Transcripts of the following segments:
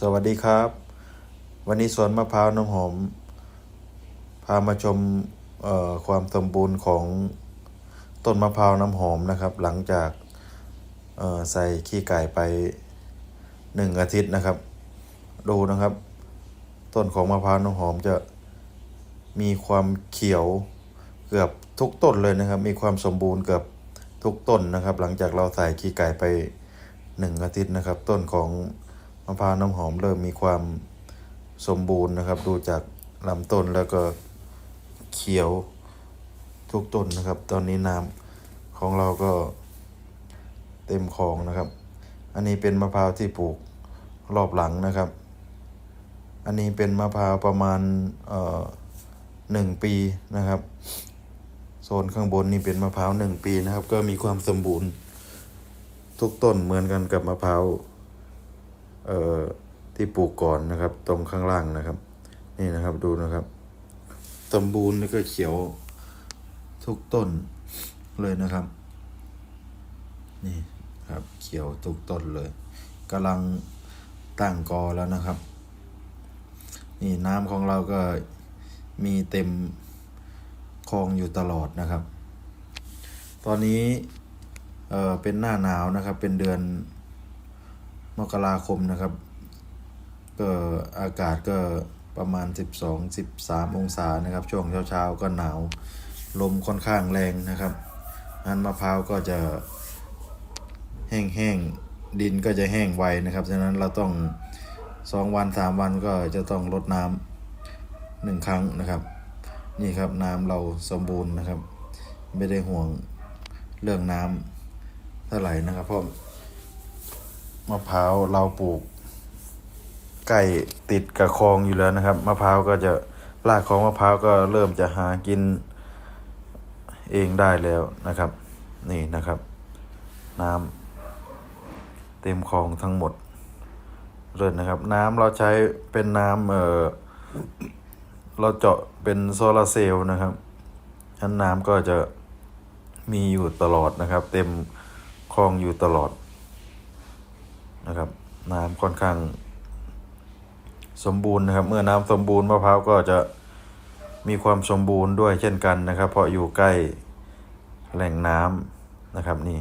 สวัสดีครับ วันนี้สวนมะพร้าวน้ำหอม พามาชมความสมบูรณ์ของต้นมะพร้าวน้ำหอมนะครับ หลังจากใส่ขี้ไก่ไปหนึ่งอาทิตย์นะครับ ดูนะครับ ต้นของมะพร้าวน้ำหอมจะมีความเขียวเกือบทุกต้นเลยนะครับ มีความสมบูรณ์เกือบทุกต้นนะครับ หลังจากเราใส่ขี้ไก่ไปหนึ่งอาทิตย์นะครับ ต้นของ มะพร้าวน้ำหอมเริ่มมีความสมบูรณ์นะครับ ดูจากลำต้นแล้วก็เขียวทุกต้นนะครับ ตอนนี้น้ำของเราก็เต็มคลองนะครับ อันนี้เป็นมะพร้าวที่ปลูกรอบหลังนะครับ อันนี้เป็นมะพร้าวประมาณเอ่อหนึ่งปีนะครับ โซนข้างบนนี่เป็นมะพร้าวหนึ่งปีนะครับ ก็มีความสมบูรณ์ทุกต้นเหมือนกันกับมะพร้าว เอ่อที่ปลูกก่อนนะครับ ตรงข้างล่างนะครับ นี่นะครับดูนะครับสมบูรณ์แล้วก็เขียวทุกต้นเลยนะครับ นี่ครับเขียวทุกต้นเลยกำลังตั้งกอแล้วนะครับ นี่น้ำของเราก็มีเต็มคลองอยู่ตลอดนะครับ ตอนนี้เออเป็นหน้าหนาวนะครับ เป็นเดือน มกราคมนะครับ ก็อากาศก็ประมาณ 12 13 องศานะครับ ช่วงเช้าๆก็หนาว ลมค่อนข้างแรงนะครับอันมะพร้าวก็จะแห้งๆ ดินก็จะแห้งไวนะครับ ฉะนั้นเราต้องสองวันสามวันก็จะต้องรดน้ำหนึ่งครั้งนะครับ นี่ครับน้ำเราสมบูรณ์นะครับ ไม่ได้ห่วงเรื่องน้ำเท่าไหร่นะครับเพราะ มะพร้าวเราปลูกใกล้ติดกับคลองอยู่แล้วนะครับมะพร้าวก็จะรากของมะพร้าวก็เริ่มจะหากินเองได้แล้วนะครับ นี่นะครับ น้ำเต็มคลองทั้งหมดเลยนะครับ น้ำเราใช้เป็นน้ำเออเราเจาะเป็นโซลาร์เซลล์นะครับชั้นน้ำก็จะมีอยู่ตลอดนะครับ เต็มคลองอยู่ตลอด นะครับ น้ำค่อนข้าง สมบูรณ์นะครับ เมื่อน้ำสมบูรณ์มะพร้าวก็จะมีความสมบูรณ์ด้วยเช่นกันนะครับ เพราะอยู่ใกล้แหล่งน้ำนะครับ นี่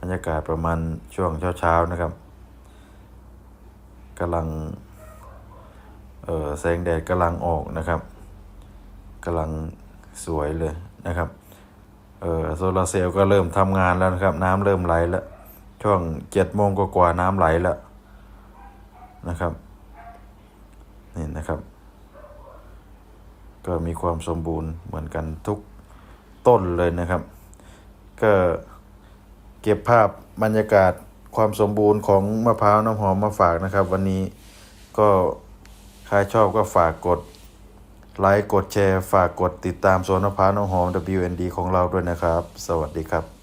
บรรยากาศประมาณช่วงเช้าๆนะครับกำลังเออแสงแดดกำลังออกนะครับกำลังสวยเลยนะครับเออโซลาร์เซลล์ก็เริ่มทำงานแล้วนะครับ น้ำเริ่มไหลแล้ว ช่วงเจ็ดโมงกว่าๆน้ำไหลแล้วนะครับ นี่นะครับ ก็มีความสมบูรณ์เหมือนกันทุกต้นเลยนะครับ ก็เก็บภาพบรรยากาศความสมบูรณ์ของมะพร้าวน้ำหอมมาฝากนะครับ วันนี้ก็ใครชอบก็ฝากกดไลค์กดแชร์ ฝากกดติดตามโซนมะพร้าวน้ำหอม WND ของเราด้วยนะครับ สวัสดีครับ